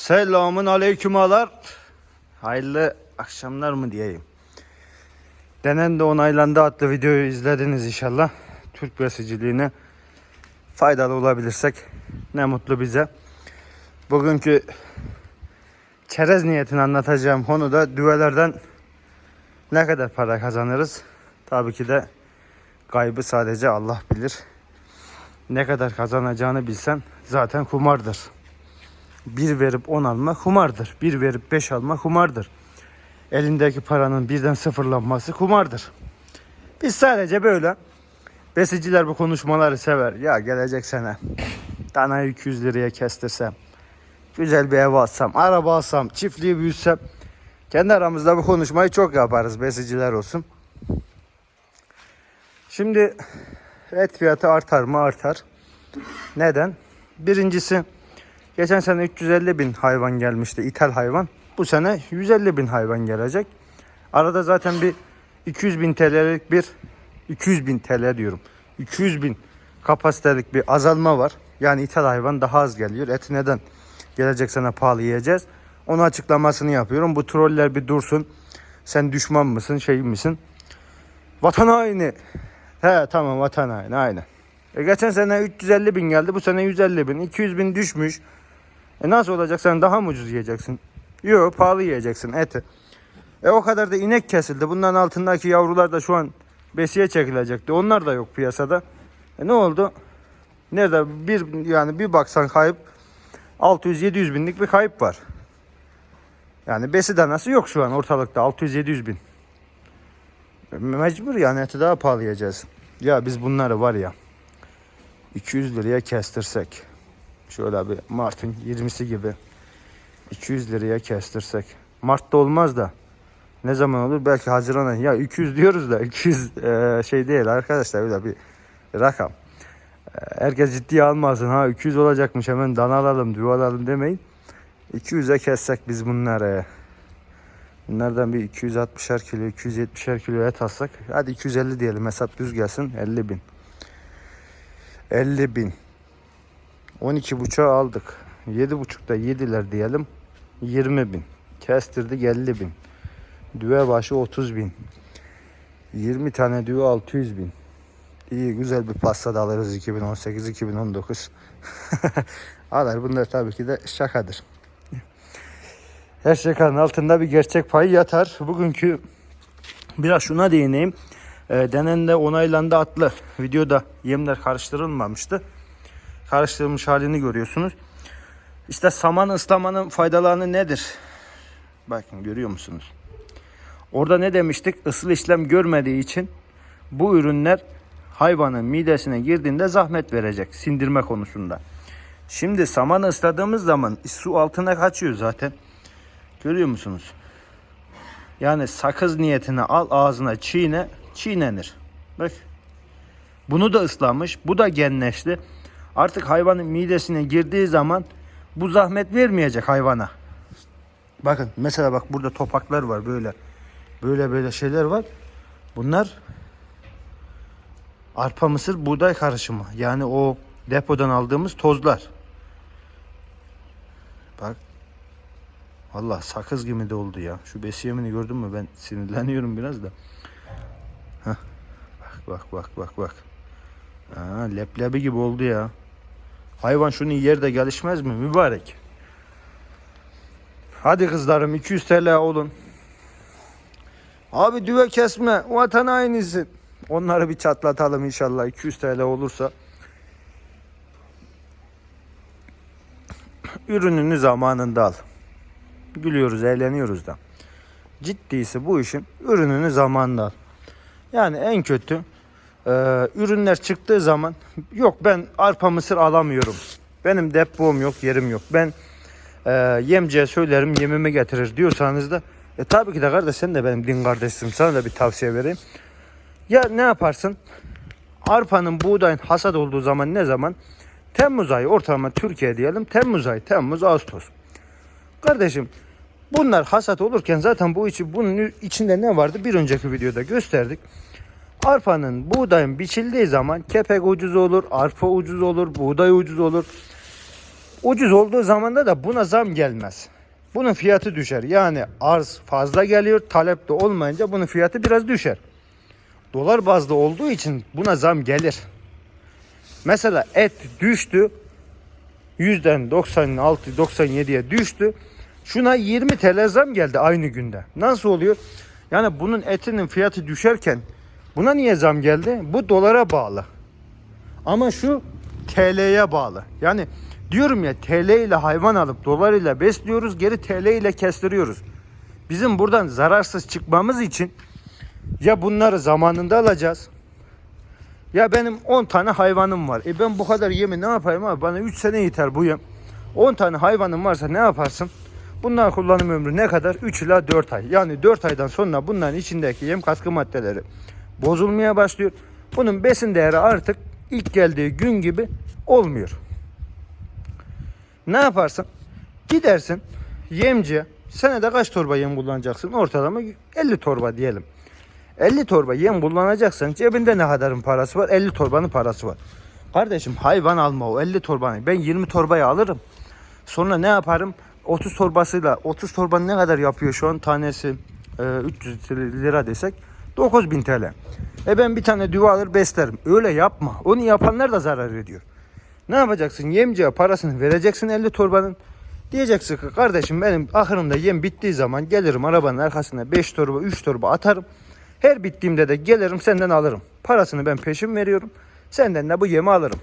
Selamun aleyküm ağalar. Hayırlı akşamlar mı diyeyim. Denen de onaylandı adlı videoyu izlediniz inşallah. Türk besiciliğine faydalı olabilirsek ne mutlu bize. Bugünkü çerez niyetini anlatacağım konuda düvelerden ne kadar para kazanırız? Tabii ki de kaybı sadece Allah bilir. Ne kadar kazanacağını bilsen zaten kumardır. Bir verip 10 alma kumardır. Bir verip 5 alma kumardır. Elindeki paranın birden sıfırlanması kumardır. Biz sadece böyle besiciler bu konuşmaları sever. Ya gelecek sene danayı 200 liraya kestirsem, güzel bir ev alsam, araba alsam, çiftliği büyütsem kendi aramızda bu konuşmayı çok yaparız besiciler olsun. Şimdi et fiyatı artar mı? Artar. Neden? Birincisi Geçen sene 350 bin hayvan gelmişti ithal hayvan. Bu sene 150 bin hayvan gelecek. Arada zaten bir 200 bin TL'lik bir 200 bin TL diyorum. 200 bin kapasitelik bir azalma var. Yani ithal hayvan daha az geliyor. Eti neden gelecek sene pahalı yiyeceğiz? Onun açıklamasını yapıyorum. Bu troller bir dursun. Sen düşman mısın şey misin? Vatan haini. He tamam vatan haini aynen. E geçen sene 350 bin geldi. Bu sene 150 bin. 200 bin düşmüş. E nasıl olacak? Sen daha mı ucuz yiyeceksin? Yok pahalı yiyeceksin eti. E o kadar da inek kesildi. Bunların altındaki yavrular da şu an besiye çekilecekti. Onlar da yok piyasada. E ne oldu? Nerede bir yani bir baksan kayıp 600-700 binlik bir kayıp var. Yani besi danası yok şu an ortalıkta 600-700 bin. E Mecbur yani eti daha pahalı yiyeceğiz. Ya biz bunları var ya 200 liraya kestirsek şöyle bir Mart'ın 20'si gibi 200 liraya kestirsek. Mart'ta olmaz da ne zaman olur? Belki Haziran ayı. Ya 200 diyoruz da 200 e, şey değil arkadaşlar öyle bir rakam. E, herkes ciddiye almasın. Ha 200 olacakmış hemen dana alalım düve alalım demeyin. 200'e kessek biz bunları. Bunlardan bir 260'er kilo 270'er kilo et alsak hadi 250 diyelim hesap düz gelsin. 50 bin. 50 bin 12 buçuğa aldık. 7 buçukta yediler diyelim. 20 bin. Kestirdik 50 bin. Düve başı 30 bin. 20 tane düve 600 bin. İyi güzel bir pasta alırız 2018-2019. Alır bunlar tabii ki de şakadır. Her şakanın altında bir gerçek payı yatar. Bugünkü biraz şuna değineyim. E, denende onaylandı adlı videoda yemler karıştırılmamıştı karıştırılmış halini görüyorsunuz. İşte saman ıslamanın faydalarını nedir? Bakın görüyor musunuz? Orada ne demiştik? Isıl işlem görmediği için bu ürünler hayvanın midesine girdiğinde zahmet verecek sindirme konusunda. Şimdi samanı ısladığımız zaman su altına kaçıyor zaten. Görüyor musunuz? Yani sakız niyetine al ağzına çiğne, çiğnenir. Bak. Bunu da ıslamış, bu da genleşti. Artık hayvanın midesine girdiği zaman bu zahmet vermeyecek hayvana. Bakın mesela bak burada topaklar var böyle. Böyle böyle şeyler var. Bunlar arpa mısır buğday karışımı. Yani o depodan aldığımız tozlar. Bak. Vallahi sakız gibi de oldu ya. Şu besiyemini gördün mü? Ben sinirleniyorum biraz da. Heh. Bak bak bak bak bak. Aa, leblebi gibi oldu ya. Hayvan şunu yer de gelişmez mi mübarek? Hadi kızlarım 200 TL olun. Abi düve kesme vatan hainisin. Onları bir çatlatalım inşallah 200 TL olursa. Ürününü zamanında al. Gülüyoruz eğleniyoruz da. Ciddiyse bu işin ürününü zamanında al. Yani en kötü e, ürünler çıktığı zaman yok ben arpa mısır alamıyorum. Benim depom yok yerim yok. Ben e, yemciye söylerim yemimi getirir diyorsanız da e, tabii ki de kardeş sen de benim din kardeşim sana da bir tavsiye vereyim. Ya ne yaparsın? Arpanın buğdayın hasat olduğu zaman ne zaman? Temmuz ayı ortalama Türkiye diyelim Temmuz ayı Temmuz Ağustos. Kardeşim bunlar hasat olurken zaten bu içi bunun içinde ne vardı bir önceki videoda gösterdik. Arpanın, buğdayın biçildiği zaman kepek ucuz olur, arpa ucuz olur, buğday ucuz olur. Ucuz olduğu zamanda da buna zam gelmez. Bunun fiyatı düşer. Yani arz fazla geliyor, talep de olmayınca bunun fiyatı biraz düşer. Dolar bazlı olduğu için buna zam gelir. Mesela et düştü. Yüzden 96-97'ye düştü. Şuna 20 TL zam geldi aynı günde. Nasıl oluyor? Yani bunun etinin fiyatı düşerken buna niye zam geldi? Bu dolara bağlı. Ama şu TL'ye bağlı. Yani diyorum ya TL ile hayvan alıp dolar ile besliyoruz, geri TL ile kestiriyoruz. Bizim buradan zararsız çıkmamız için ya bunları zamanında alacağız. Ya benim 10 tane hayvanım var. E ben bu kadar yemi ne yapayım abi? Bana 3 sene yeter bu yem. 10 tane hayvanım varsa ne yaparsın? Bunlar kullanım ömrü ne kadar? 3 ila 4 ay. Yani 4 aydan sonra bunların içindeki yem katkı maddeleri bozulmaya başlıyor. Bunun besin değeri artık ilk geldiği gün gibi olmuyor. Ne yaparsın? Gidersin yemciye. Senede kaç torba yem kullanacaksın? Ortalama 50 torba diyelim. 50 torba yem kullanacaksan cebinde ne kadarın parası var? 50 torbanın parası var. Kardeşim hayvan alma o 50 torbanı. Ben 20 torbayı alırım. Sonra ne yaparım? 30 torbasıyla 30 torbanın ne kadar yapıyor şu an tanesi e, 300 lira desek 9000 TL. E ben bir tane düve alır beslerim. Öyle yapma. Onu yapanlar da zarar ediyor. Ne yapacaksın? Yemciye parasını vereceksin 50 torbanın. Diyeceksin ki kardeşim benim ahırımda yem bittiği zaman gelirim arabanın arkasına 5 torba 3 torba atarım. Her bittiğimde de gelirim senden alırım. Parasını ben peşin veriyorum. Senden de bu yemi alırım.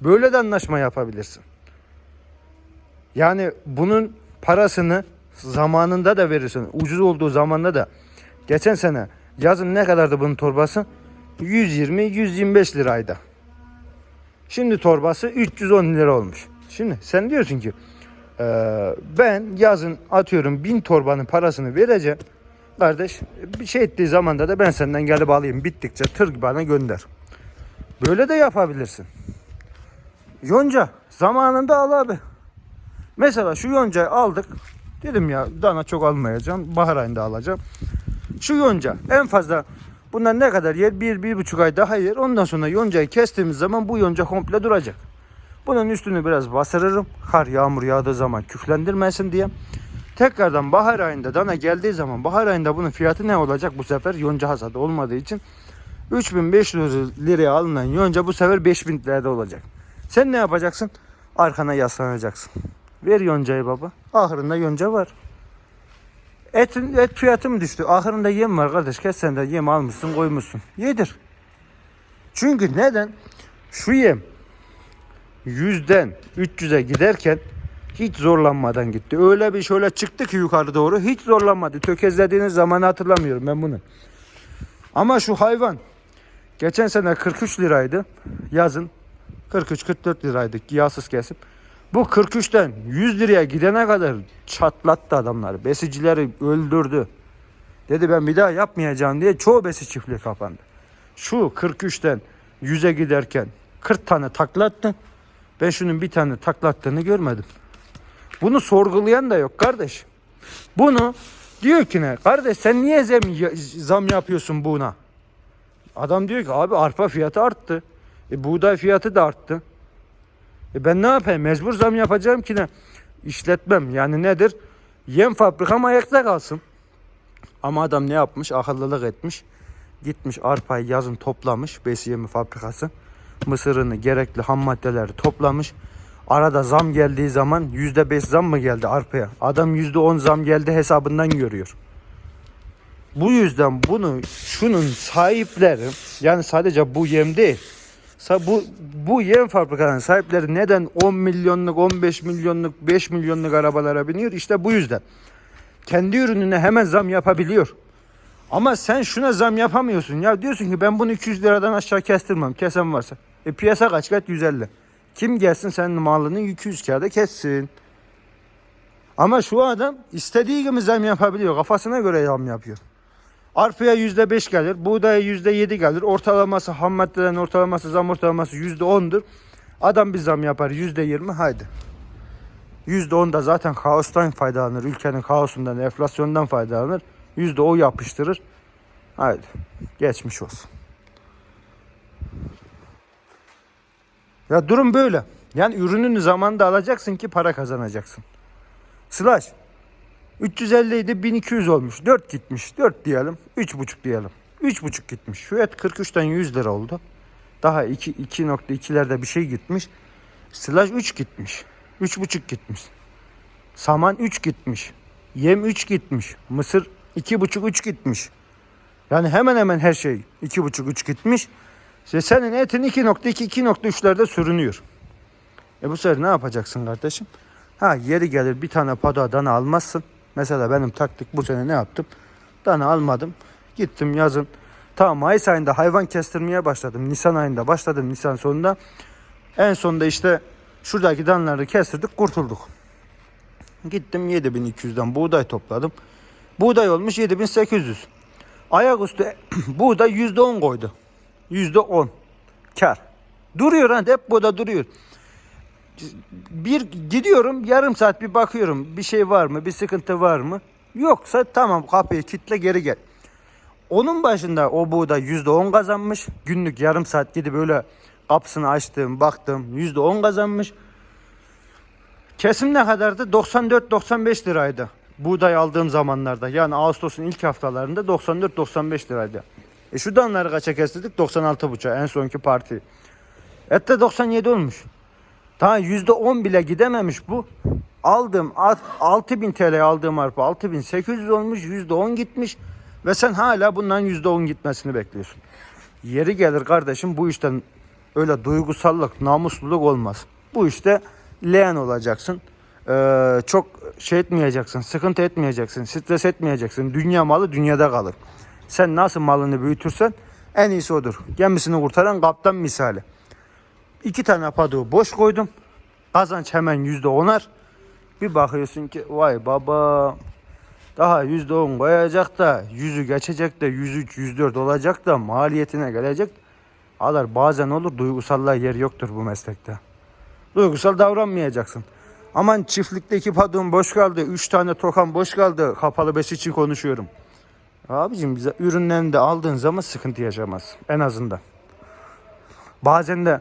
Böyle de anlaşma yapabilirsin. Yani bunun parasını zamanında da verirsin. Ucuz olduğu zamanda da. Geçen sene yazın ne kadardı bunun torbası? 120-125 liraydı. Şimdi torbası 310 lira olmuş. Şimdi sen diyorsun ki "Ee, ben yazın atıyorum 1000 torbanın parasını vereceğim. Kardeş bir şey ettiği zamanda da ben senden gelip alayım. Bittikçe tır bana gönder. Böyle de yapabilirsin. Yonca zamanında al abi. Mesela şu yoncayı aldık. Dedim ya dana çok almayacağım. Bahar ayında alacağım. Şu yonca en fazla bundan ne kadar yer? Bir, bir buçuk ay daha yer. Ondan sonra yoncayı kestiğimiz zaman bu yonca komple duracak. Bunun üstünü biraz bastırırım. Kar yağmur yağdığı zaman küflendirmesin diye. Tekrardan bahar ayında dana geldiği zaman bahar ayında bunun fiyatı ne olacak bu sefer? Yonca hasadı olmadığı için 3500 liraya alınan yonca bu sefer 5000 lirada olacak. Sen ne yapacaksın? Arkana yaslanacaksın. Ver yoncayı baba. Ahırında yonca var. Etin, et fiyatı düştü? Ahırında yem var kardeş. Kes sen de yem almışsın koymuşsun. Yedir. Çünkü neden? Şu yem yüzden 300'e giderken hiç zorlanmadan gitti. Öyle bir şöyle çıktı ki yukarı doğru hiç zorlanmadı. Tökezlediğiniz zamanı hatırlamıyorum ben bunu. Ama şu hayvan geçen sene 43 liraydı yazın 43-44 liraydı yağsız kesip. Bu 43'ten 100 liraya gidene kadar çatlattı adamları. Besicileri öldürdü. Dedi ben bir daha yapmayacağım diye çoğu besi çiftliği kapandı. Şu 43'ten 100'e giderken 40 tane taklattı. Ben şunun bir tane taklattığını görmedim. Bunu sorgulayan da yok kardeş. Bunu diyor ki ne? Kardeş sen niye zam, zam yapıyorsun buna? Adam diyor ki abi arpa fiyatı arttı. E, buğday fiyatı da arttı. E ben ne yapayım? Mecbur zam yapacağım ki ne? İşletmem. Yani nedir? Yem fabrikam ayakta kalsın. Ama adam ne yapmış? Akıllılık etmiş. Gitmiş arpayı yazın toplamış. Besi yemi fabrikası. Mısırını gerekli ham maddeleri toplamış. Arada zam geldiği zaman %5 zam mı geldi arpaya? Adam %10 zam geldi hesabından görüyor. Bu yüzden bunu şunun sahipleri yani sadece bu yem değil. Bu, bu yem fabrikalarının sahipleri neden 10 milyonluk, 15 milyonluk, 5 milyonluk arabalara biniyor? İşte bu yüzden. Kendi ürününe hemen zam yapabiliyor. Ama sen şuna zam yapamıyorsun. Ya diyorsun ki ben bunu 200 liradan aşağı kestirmem. Kesen varsa. E piyasa kaç kat? 150. Kim gelsin senin malını 200 kağıda kessin. Ama şu adam istediği gibi zam yapabiliyor. Kafasına göre zam yapıyor. Arpaya yüzde beş gelir, buğdaya yüzde yedi gelir. Ortalaması ham maddelerin ortalaması zam ortalaması yüzde ondur. Adam bir zam yapar yüzde yirmi haydi. Yüzde on da zaten kaostan faydalanır. Ülkenin kaosundan, enflasyondan faydalanır. Yüzde o yapıştırır. Haydi geçmiş olsun. Ya durum böyle. Yani ürününü zamanında alacaksın ki para kazanacaksın. Slash 350 idi 1200 olmuş. 4 gitmiş. 4 diyelim. 3,5 diyelim. 3,5 gitmiş. Şu et 43'ten 100 lira oldu. Daha 2 2.2'lerde bir şey gitmiş. Slash 3 gitmiş. 3,5 gitmiş. Saman 3 gitmiş. Yem 3 gitmiş. Mısır 2,5 3 gitmiş. Yani hemen hemen her şey 2,5 3 gitmiş. İşte senin etin 2.2 2.3'lerde sürünüyor. E bu sefer ne yapacaksın kardeşim? Ha yeri gelir bir tane pada dana almazsın. Mesela benim taktik bu sene ne yaptım? Dana almadım. Gittim yazın. Tamam Mayıs ayında hayvan kestirmeye başladım. Nisan ayında başladım Nisan sonunda. En sonunda işte şuradaki danaları kestirdik kurtulduk. Gittim 7200'den buğday topladım. Buğday olmuş 7800. Ayaküstü buğday %10 koydu. %10 kar. Duruyor ha hep burada duruyor. Bir gidiyorum yarım saat bir bakıyorum bir şey var mı bir sıkıntı var mı? Yoksa tamam kapıyı kitle geri gel. Onun başında o buğday %10 kazanmış. Günlük yarım saat gidip böyle kapısını açtım baktım %10 kazanmış. Kesim ne kadardı? 94-95 liraydı. Buğday aldığım zamanlarda. Yani Ağustos'un ilk haftalarında 94-95 liraydı. E şu danları kaça kestirdik? 96,5 en sonki parti. Et de 97 olmuş. Daha %10 bile gidememiş bu. Aldığım alt- 6000 TL aldığım arpa 6800 olmuş. %10 gitmiş. Ve sen hala bundan %10 gitmesini bekliyorsun. Yeri gelir kardeşim bu işten öyle duygusallık, namusluluk olmaz. Bu işte leğen olacaksın. Ee, çok şey etmeyeceksin, sıkıntı etmeyeceksin, stres etmeyeceksin. Dünya malı dünyada kalır. Sen nasıl malını büyütürsen en iyisi odur. Gemisini kurtaran kaptan misali. İki tane paduğu boş koydum. Kazanç hemen yüzde onar. Bir bakıyorsun ki vay baba daha yüzde on koyacak da yüzü geçecek de yüz üç, yüz dört olacak da maliyetine gelecek. Alar bazen olur duygusallığa yer yoktur bu meslekte. Duygusal davranmayacaksın. Aman çiftlikteki paduğum boş kaldı. Üç tane tokam boş kaldı. Kapalı bes için konuşuyorum. Abicim bize ürünlerini de aldığın zaman sıkıntı yaşamaz. En azından. Bazen de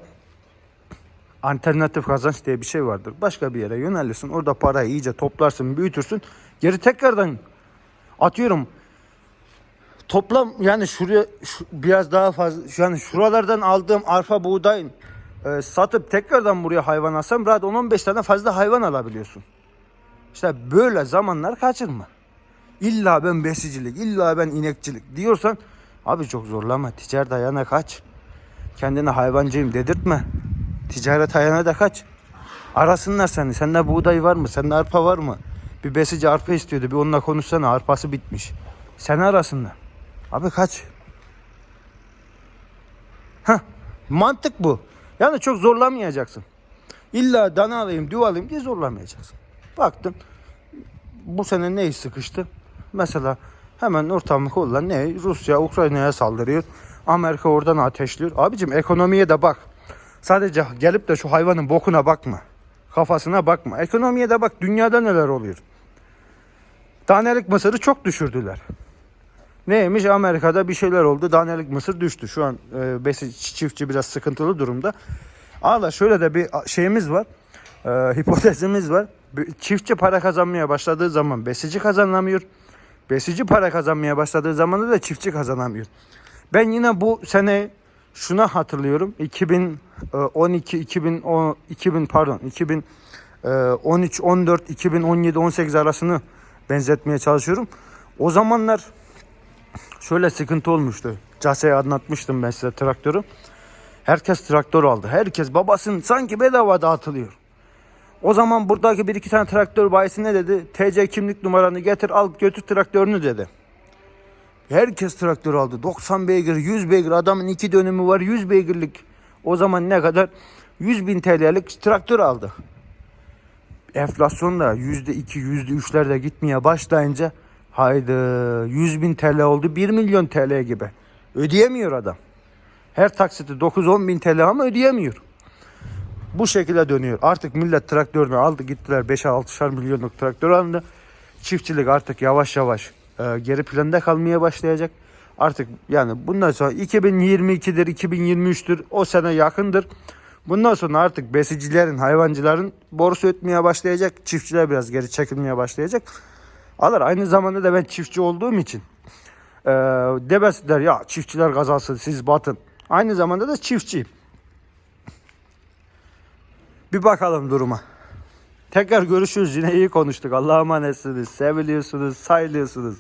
alternatif kazanç diye bir şey vardır. Başka bir yere yönelirsin. Orada parayı iyice toplarsın, büyütürsün. Geri tekrardan atıyorum. Toplam yani şuraya şu- biraz daha fazla yani şuralardan aldığım arpa buğdayın e, satıp tekrardan buraya hayvan alsam rahat 10-15 tane fazla hayvan alabiliyorsun. İşte böyle zamanlar kaçırma. İlla ben besicilik, illa ben inekçilik diyorsan abi çok zorlama. Ticaret ayağına kaç. Kendine hayvancıyım dedirtme. Ticaret ayağına da kaç. Arasınlar seni. Sende buğday var mı? Sende arpa var mı? Bir besici arpa istiyordu. Bir onunla konuşsana. Arpası bitmiş. Seni arasınlar. Abi kaç. Heh, mantık bu. Yani çok zorlamayacaksın. İlla dana alayım, düve alayım diye zorlamayacaksın. Baktın bu sene ne sıkıştı? Mesela hemen ortamlık olan ne? Rusya Ukrayna'ya saldırıyor. Amerika oradan ateşliyor. Abicim ekonomiye de bak. Sadece gelip de şu hayvanın bokuna bakma. Kafasına bakma. Ekonomiye de bak. Dünyada neler oluyor. Tanelik mısırı çok düşürdüler. Neymiş? Amerika'da bir şeyler oldu. Danelik mısır düştü. Şu an e, besi çiftçi biraz sıkıntılı durumda. Ama şöyle de bir şeyimiz var. E, hipotezimiz var. Çiftçi para kazanmaya başladığı zaman besici kazanamıyor. Besici para kazanmaya başladığı zaman da çiftçi kazanamıyor. Ben yine bu sene şuna hatırlıyorum. 2012 2010 2000 pardon 2013 14 2017 18 arasını benzetmeye çalışıyorum. O zamanlar şöyle sıkıntı olmuştu. Case'ye anlatmıştım ben size traktörü. Herkes traktör aldı. Herkes babasının sanki bedava dağıtılıyor. O zaman buradaki bir iki tane traktör bayisi ne dedi? TC kimlik numaranı getir al götür traktörünü dedi. Herkes traktör aldı. 90 beygir, 100 beygir. Adamın iki dönümü var. 100 beygirlik. O zaman ne kadar? 100 bin TL'lik traktör aldı. Enflasyon da %2, %3'lerde gitmeye başlayınca haydi 100 bin TL oldu 1 milyon TL gibi. Ödeyemiyor adam. Her taksiti 9-10 bin TL ama ödeyemiyor. Bu şekilde dönüyor. Artık millet traktörünü aldı gittiler 5-6'şar milyonluk traktör aldı. Çiftçilik artık yavaş yavaş e, geri planda kalmaya başlayacak. Artık yani bundan sonra 2022'dir, 2023'tür o sene yakındır. Bundan sonra artık besicilerin, hayvancıların borusu ötmeye başlayacak. Çiftçiler biraz geri çekilmeye başlayacak. Alır. Aynı zamanda da ben çiftçi olduğum için e, demesinler ya çiftçiler kazansın siz batın. Aynı zamanda da çiftçiyim. Bir bakalım duruma. Tekrar görüşürüz. Yine iyi konuştuk. Allah'a emanetsiniz. Seviliyorsunuz, sayılıyorsunuz.